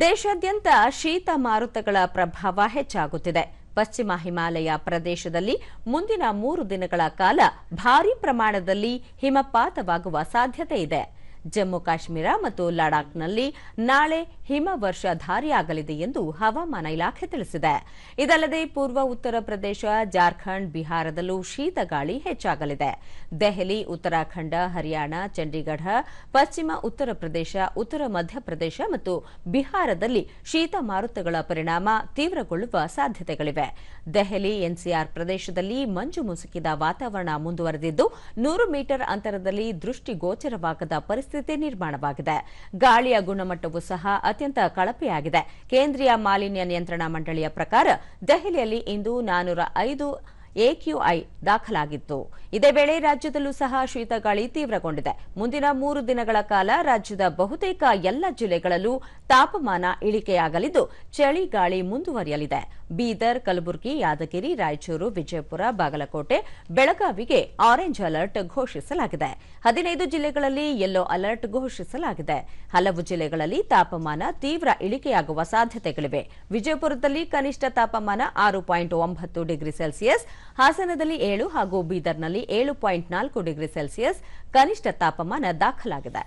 ದೇಶಾದ್ಯಂತ ಶೀತ ಮಾರುತಗಳ ಪ್ರಭಾವ ಹೆಚ್ಚಾಗುತ್ತಿದೆ. ಪಶ್ಚಿಮ ಹಿಮಾಲಯ ಪ್ರದೇಶದಲ್ಲಿ ಮುಂದಿನ ಮೂರು ದಿನಗಳ ಕಾಲ ಭಾರೀ ಪ್ರಮಾಣದಲ್ಲಿ ಹಿಮಪಾತವಾಗುವ ಸಾಧ್ಯತೆ ಇದೆ. ಜಮ್ಮು ಕಾಶ್ಮೀರ ಮತ್ತು ಲಡಾಖ್ನಲ್ಲಿ ನಾಳೆ ಹಿಮವರ್ಷಧಾರಿಯಾಗಲಿದೆ ಎಂದು ಹವಾಮಾನ ಇಲಾಖೆ ತಿಳಿಸಿದೆ. ಇದಲ್ಲದೆ ಪೂರ್ವ ಉತ್ತರ ಪ್ರದೇಶ, ಜಾರ್ಖಂಡ್, ಬಿಹಾರದಲ್ಲೂ ಶೀತಗಾಳಿ ಹೆಚ್ಚಾಗಲಿದೆ. ದೆಹಲಿ, ಉತ್ತರಾಖಂಡ, ಹರಿಯಾಣ, ಚಂಡೀಗಢ, ಪಶ್ಚಿಮ ಉತ್ತರ ಪ್ರದೇಶ, ಉತ್ತರ ಮಧ್ಯಪ್ರದೇಶ ಮತ್ತು ಬಿಹಾರದಲ್ಲಿ ಶೀತ ಮಾರುತಗಳ ಪರಿಣಾಮ ತೀವ್ರಗೊಳ್ಳುವ ಸಾಧ್ಯತೆಗಳಿವೆ. ದೆಹಲಿ, ಎನ್ಸಿಆರ್ ಪ್ರದೇಶದಲ್ಲಿ ಮಂಜು ಮುಸುಕಿದ ವಾತಾವರಣ ಮುಂದುವರೆದಿದ್ದು, ನೂರು ಮೀಟರ್ ಅಂತರದಲ್ಲಿ ದೃಷ್ಟಿಗೋಚರವಾಗದ ಪರಿಸ್ಥಿತಿ ನಿರ್ಮಾಣವಾಗಿದೆ. ಗಾಳಿಯ ಗುಣಮಟ್ಟವೂ ಸಹ ಅತ್ಯಂತ ಕಳಪೆಯಾಗಿದೆ. ಕೇಂದ್ರೀಯ ಮಾಲಿನ್ಯ ನಿಯಂತ್ರಣ ಮಂಡಳಿಯ ಪ್ರಕಾರ ದೆಹಲಿಯಲ್ಲಿ ಇಂದು ನಾನೂರ ಐದು ಎಕ್ಯೂಐ ದಾಖಲಾಗಿತ್ತು. ಇದೇ ವೇಳೆ ರಾಜ್ಯದಲ್ಲೂ ಸಹ ಶೀತಗಾಳಿ ತೀವ್ರಗೊಂಡಿದೆ. ಮುಂದಿನ ಮೂರು ದಿನಗಳ ಕಾಲ ರಾಜ್ಯದ ಬಹುತೇಕ ಎಲ್ಲ ಜಿಲ್ಲೆಗಳಲ್ಲೂ ತಾಪಮಾನ ಇಳಿಕೆಯಾಗಲಿದ್ದು ಚಳಿಗಾಳಿ ಮುಂದುವರಿಯಲಿದೆ. ಬೀದರ್, ಕಲಬುರಗಿ, ಯಾದಗಿರಿ, ರಾಯಚೂರು, ವಿಜಯಪುರ, ಬಾಗಲಕೋಟೆ, ಬೆಳಗಾವಿಗೆ ಆರೆಂಜ್ ಅಲರ್ಟ್ ಘೋಷಿಸಲಾಗಿದೆ. ಹದಿನೈದು ಜಿಲ್ಲೆಗಳಲ್ಲಿ ಯೆಲ್ಲೋ ಅಲರ್ಟ್ ಘೋಷಿಸಲಾಗಿದೆ. ಹಲವು ಜಿಲ್ಲೆಗಳಲ್ಲಿ ತಾಪಮಾನ ತೀವ್ರ ಇಳಿಕೆಯಾಗುವ ಸಾಧ್ಯತೆಗಳಿವೆ. ವಿಜಯಪುರದಲ್ಲಿ ಕನಿಷ್ಠ ತಾಪಮಾನ ಆರು ಪಾಯಿಂಟ್ ಒಂಬತ್ತು ಡಿಗ್ರಿ ಸೆಲ್ಸಿಯಸ್ ಹಾಸನದಲ್ಲಿ ಏಳು ಹಾಗೂ ಬೀದರ್ನಲ್ಲಿ ಏಳು ಪಾಯಿಂಟ್ ನಾಲ್ಕು ಡಿಗ್ರಿ ಸೆಲ್ಸಿಯಸ್ ಕನಿಷ್ಠ ತಾಪಮಾನ ದಾಖಲಾಗಿದೆ.